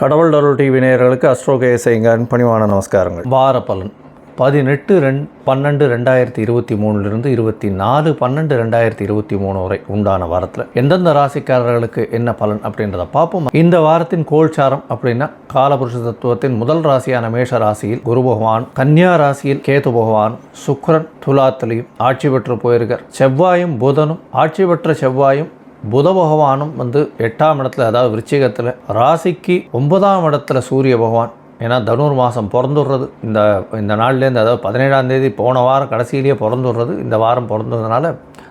கடவுள் அருள் டிவி நேயர்களுக்கு அஸ்ட்ரோகேசைங்கன் பணிவான நமஸ்காரங்கள். வார பலன். பதினெட்டு ரெண் பன்னெண்டு ரெண்டாயிரத்தி இருபத்தி மூணுலேருந்து இருபத்தி நாலு பன்னெண்டு ரெண்டாயிரத்தி இருபத்தி மூணு வரை உண்டான வாரத்தில் எந்தெந்த ராசிக்காரர்களுக்கு என்ன பலன் அப்படின்றத பார்ப்போம். இந்த வாரத்தின் கோல்சாரம் அப்படின்னா காலபுருஷ தத்துவத்தின் முதல் ராசியான மேஷ ராசியில் குரு பகவான் கன்னியா ராசியில் கேது பகவான் சுக்ரன் துலாத்திலையும் ஆட்சி பெற்று போயிருக்கார். செவ்வாயும் புதனும் ஆட்சி பெற்ற செவ்வாயும் புத பகவானும் வந்து எட்டாம் இடத்துல அதாவது விருச்சிகத்தில் ராசிக்கு ஒன்பதாம் இடத்துல சூரிய பகவான். ஏன்னா தனுர் மாதம் பிறந்துடுறது. இந்த இந்த நாள்லேருந்து அதாவது பதினேழாம் தேதி போன வாரம் கடைசியிலேயே பிறந்துடுறது. இந்த வாரம் பிறந்ததுனால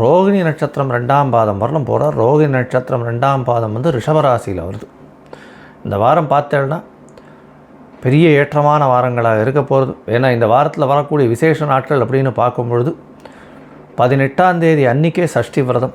ரோகிணி நட்சத்திரம் ரெண்டாம் பாதம் வரலும் போகிறார் ரோகிணி நட்சத்திரம் ரெண்டாம் பாதம் வந்து ரிஷபராசியில் வருது. இந்த வாரம் பார்த்தேன்னா பெரிய ஏற்றமான வாரங்களாக இருக்க போகிறது ஏன்னா இந்த வாரத்தில் வரக்கூடிய விசேஷ நாட்கள் அப்படின்னு பார்க்கும்பொழுது பதினெட்டாம் தேதி அன்னிக்கே சஷ்டி விரதம்.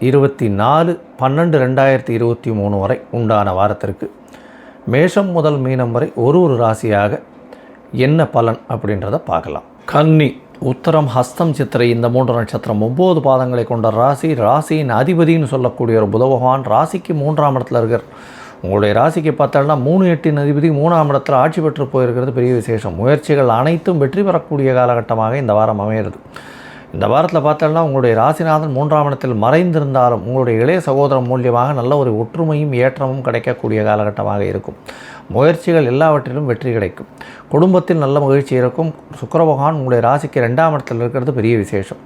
இருபத்தி நாலு பன்னெண்டு ரெண்டாயிரத்தி இருபத்தி மூணு வரை உண்டான வாரத்திற்கு மேஷம் முதல் மீனம் வரை ஒரு ஒரு ராசியாக என்ன பலன் அப்படின்றத பார்க்கலாம். கன்னி உத்தரம் ஹஸ்தம் சித்திரை இந்த மூன்று நட்சத்திரம் ஒம்பது பாதங்களை கொண்ட ராசி ராசியின் அதிபதின்னு சொல்லக்கூடிய ஒரு புத பகவான் ராசிக்கு மூன்றாம் இடத்துல இருக்கிற உங்களுடைய ராசிக்கு பார்த்தோம்னா மூணு எட்டின் அதிபதி மூணாம் இடத்தில் ஆட்சி பெற்று போயிருக்கிறது. பெரிய விசேஷம். முயற்சிகள் அனைத்தும் வெற்றி பெறக்கூடிய காலகட்டமாக இந்த வாரம் அமையிறது இந்த வாரத்தில் பார்த்தோம்னா உங்களுடைய ராசிநாதன் மூன்றாம் இடத்தில் மறைந்திருந்தாலும் உங்களுடைய இளைய சகோதரம் மூலியமாக நல்ல ஒரு ஒற்றுமையும் ஏற்றமும் கிடைக்கக்கூடிய காலகட்டமாக இருக்கும். முயற்சிகள் எல்லாவற்றிலும் வெற்றி கிடைக்கும். குடும்பத்தில் நல்ல மகிழ்ச்சி இருக்கும். சுக்கரபகவான் உங்களுடைய ராசிக்கு ரெண்டாம் இடத்தில் இருக்கிறது பெரிய விசேஷம்.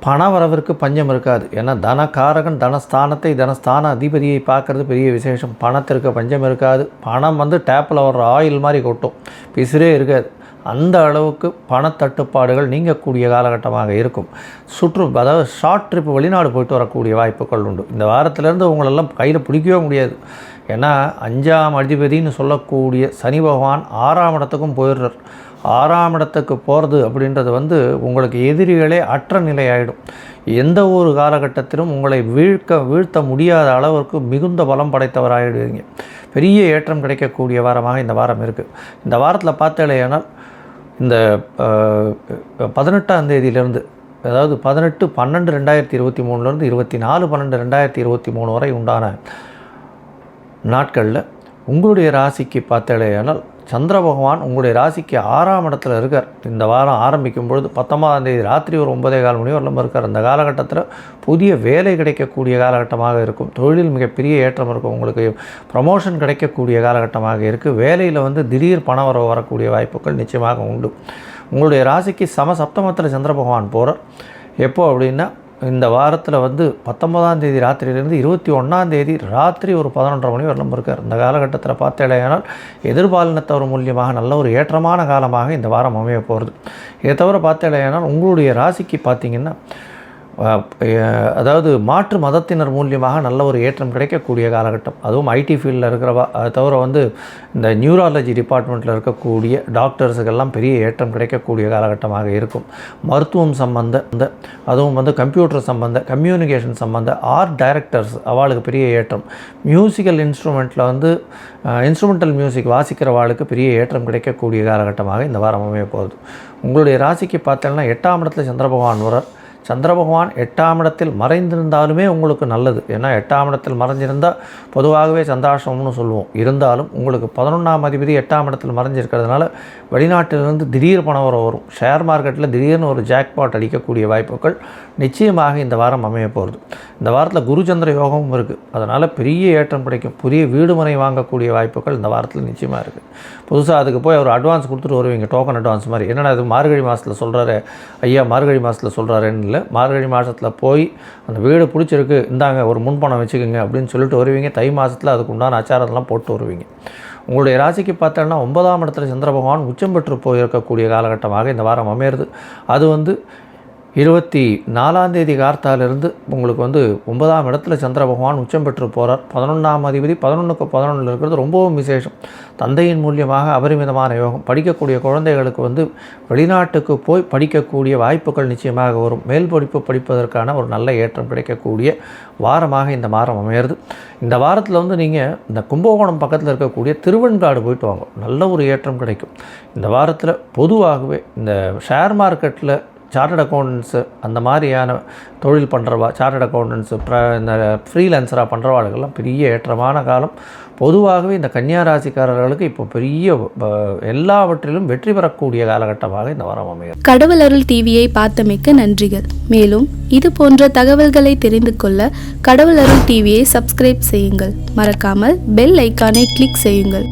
பண வரவிற்கு பஞ்சம் இருக்காது. ஏன்னா தனகாரகன் தனஸ்தானத்தை தனஸ்தான அதிபதியை பார்க்குறது பெரிய விசேஷம். பணத்திற்கு பஞ்சம் இருக்காது. பணம் வந்து டேப்பில் வர்ற ஆயில் மாதிரி கொட்டும். பிசுரே இருக்காது. அந்த அளவுக்கு பணத்தட்டுப்பாடுகள் நீங்கக்கூடிய காலகட்டமாக இருக்கும். சுற்று அதாவது ஷார்ட் ட்ரிப் வெளிநாடு போயிட்டு வரக்கூடிய வாய்ப்புகள் உண்டு. இந்த வாரத்திலேருந்து உங்களெல்லாம் கையில் பிடிக்கவே முடியாது. ஏன்னா அஞ்சாம் அதிபதினு சொல்லக்கூடிய சனி பகவான் ஆறாம் இடத்துக்கும் போயிடுறார். ஆறாம் இடத்துக்கு போகிறது அப்படின்றது வந்து உங்களுக்கு எதிரிகளே அற்ற நிலை ஆகிடும் எந்த ஒரு காலகட்டத்திலும் உங்களை வீழ்க்க வீழ்த்த முடியாத அளவிற்கு மிகுந்த பலம் படைத்தவராகிடுவீங்க பெரிய ஏற்றம் கிடைக்கக்கூடிய வாரமாக இந்த வாரம் இருக்குது இந்த வாரத்தில் பார்த்தேனால் இந்த பதினெட்டாம் தேதியிலேருந்து அதாவது பதினெட்டு பன்னெண்டு ரெண்டாயிரத்தி இருபத்தி மூணுலேருந்து இருபத்தி நாலு பன்னெண்டு ரெண்டாயிரத்தி இருபத்தி மூணு வரை உண்டான நாட்களில் உங்களுடைய ராசிக்கு பார்த்தேனால் சந்திர பகவான் உங்களுடைய ராசிக்கு ஆறாம் இடத்துல இருக்கார். இந்த வாரம் ஆரம்பிக்கும் பொழுது பத்தொன்பதாம் தேதி ராத்திரி ஒரு ஒன்பதே கால் மணி வரலும் இருக்கார். அந்த காலகட்டத்தில் புதிய வேலை கிடைக்கக்கூடிய காலகட்டமாக இருக்கும். தொழிலில் மிகப்பெரிய ஏற்றம் இருக்கும். உங்களுக்கு ப்ரமோஷன் கிடைக்கக்கூடிய காலகட்டமாக இருக்குது வேலையில் வந்து திடீர் பண வரவு வரக்கூடிய வாய்ப்புகள் நிச்சயமாக உண்டு. உங்களுடைய ராசிக்கு சம சப்தமத்தில் சந்திர பகவான் போகிறார் எப்போ அப்படின்னா இந்த வாரத்தில் வந்து பத்தொன்பதாம் தேதி ராத்திரியிலேருந்து இருபத்தி ஒன்றாம் தேதி ராத்திரி ஒரு பதினொன்றரை மணி வரலும் இருக்கார். இந்த காலகட்டத்தில் பார்த்தேடையானால் எதிர்பாலினத்தவர் மூலியமாக நல்ல ஒரு ஏற்றமான காலமாக இந்த வாரம் அமைய போகிறது இதை தவிர பார்த்தேடையானால் உங்களுடைய ராசிக்கு பார்த்திங்கன்னா அதாவது மாற்று மதத்தினர் மூலியமாக நல்ல ஒரு ஏற்றம் கிடைக்கக்கூடிய காலகட்டம். அதுவும் ஐடி ஃபீல்டில் இருக்கிறவா அதை தவிர வந்து இந்த நியூராலஜி டிபார்ட்மெண்ட்டில் இருக்கக்கூடிய டாக்டர்ஸுக்கெல்லாம் பெரிய ஏற்றம் கிடைக்கக்கூடிய காலகட்டமாக இருக்கும். மருத்துவம் சம்பந்த இந்த அதுவும் வந்து கம்ப்யூட்டர் சம்பந்த கம்யூனிகேஷன் சம்பந்த ஆர்ட் டைரக்டர்ஸ் அவளுக்கு பெரிய ஏற்றம். மியூசிக்கல் இன்ஸ்ட்ருமெண்ட்டில் வந்து இன்ஸ்ட்ருமெண்டல் மியூசிக் வாசிக்கிறவாளுக்கு பெரிய ஏற்றம் கிடைக்கக்கூடிய காலகட்டமாக இந்த வாரம் அமைய போகுது. உங்களுடைய ராசிக்கு பார்த்தோம்னா எட்டாம் இடத்துல சந்திர பகவான் வரார் சந்திர பகவான் எட்டாம் இடத்தில் மறைந்திருந்தாலுமே உங்களுக்கு நல்லது. ஏன்னா எட்டாம் இடத்தில் மறைஞ்சிருந்தால் பொதுவாகவே சந்தாஷம்னு சொல்லுவோம். இருந்தாலும் உங்களுக்கு பதினொன்றாம் அதிபதி எட்டாம் இடத்தில் மறைஞ்சிருக்கிறதுனால வெளிநாட்டிலிருந்து திடீர் பணம் வர வரும். ஷேர் மார்க்கெட்டில் திடீர்னு ஒரு ஜாக்பாட் அடிக்கக்கூடிய வாய்ப்புகள் நிச்சயமாக இந்த வாரம் அமைய போகிறது இந்த வாரத்தில் குருச்சந்திர யோகமும் இருக்குது அதனால் பெரிய ஏற்றம் கிடைக்கும். புதிய வீடு மனை வாங்கக்கூடிய வாய்ப்புகள் இந்த வாரத்தில் நிச்சயமாக இருக்குது புதுசாக அதுக்கு போய் அவர் அட்வான்ஸ் கொடுத்துட்டு வருவீங்க. டோக்கன் அட்வான்ஸ் மாதிரி. என்னென்னா இது மார்கழி மாதத்தில் சொல்கிறாரு ஐயா மார்கழி மாதத்தில் சொல்கிறாருன்னு மார்கழி மாதத்தில் போய் அந்த வீடு பிடிச்சிருக்கு இந்தாங்க ஒரு முன்பணம் வச்சுக்கோங்க அப்படின்னு சொல்லிட்டு வருவீங்க. தை மாதத்தில் அதுக்கு உண்டான அச்சாரத்தெல்லாம் போட்டு வருவீங்க. உங்களுடைய ராசிக்கு பார்த்தோன்னா ஒன்பதாம் இடத்துல சந்திர பகவான் உச்சம் பெற்று போயிருக்கக்கூடிய காலகட்டமாக இந்த வாரம் அமையிறது. அது வந்து இருபத்தி நாலாம் தேதி கார்த்தாலிருந்து உங்களுக்கு வந்து ஒன்பதாம் இடத்துல சந்திர பகவான் உச்சம் பெற்று போகிறார் பதினொன்றாம் அதிபதி பதினொன்றுக்கு பதினொன்றில் இருக்கிறது ரொம்பவும் விசேஷம். தந்தையின் மூலியமாக அபரிமிதமான யோகம். படிக்கக்கூடிய குழந்தைகளுக்கு வந்து வெளிநாட்டுக்கு போய் படிக்கக்கூடிய வாய்ப்புகள் நிச்சயமாக வரும். மேல் படிப்பு படிப்பதற்கான ஒரு நல்ல ஏற்றம் கிடைக்கக்கூடிய வாரமாக இந்த வாரம் அமையிறது. இந்த வாரத்தில் வந்து நீங்கள் இந்த கும்பகோணம் பக்கத்தில் இருக்கக்கூடிய திருவெண்காடு போயிட்டு வாங்க. நல்ல ஒரு ஏற்றம் கிடைக்கும். இந்த வாரத்தில் பொதுவாகவே இந்த ஷேர் மார்க்கெட்டில் சார்ட்டட் அக்கௌண்டன்ஸு அந்த மாதிரியான தொழில் பண்ணுறவா சார்ட்டட் அக்கௌண்டன்ஸு ப்ர இந்த ஃப்ரீலான்சராக பண்ணுறவாளுக்கெல்லாம் பெரிய ஏற்றமான காலம். பொதுவாகவே இந்த கன்னியா ராசிக்காரர்களுக்கு இப்போ பெரிய எல்லாவற்றிலும் வெற்றி பெறக்கூடிய காலகட்டமாக இந்த வாரம் அமையும் கடவுள் அருள் டிவியை பார்த்தமைக்க நன்றிகள். மேலும் இது போன்ற தகவல்களை தெரிந்து கொள்ள கடவுள் அருள் டிவியை சப்ஸ்கிரைப் செய்யுங்கள். மறக்காமல் பெல் ஐக்கானை கிளிக் செய்யுங்கள்.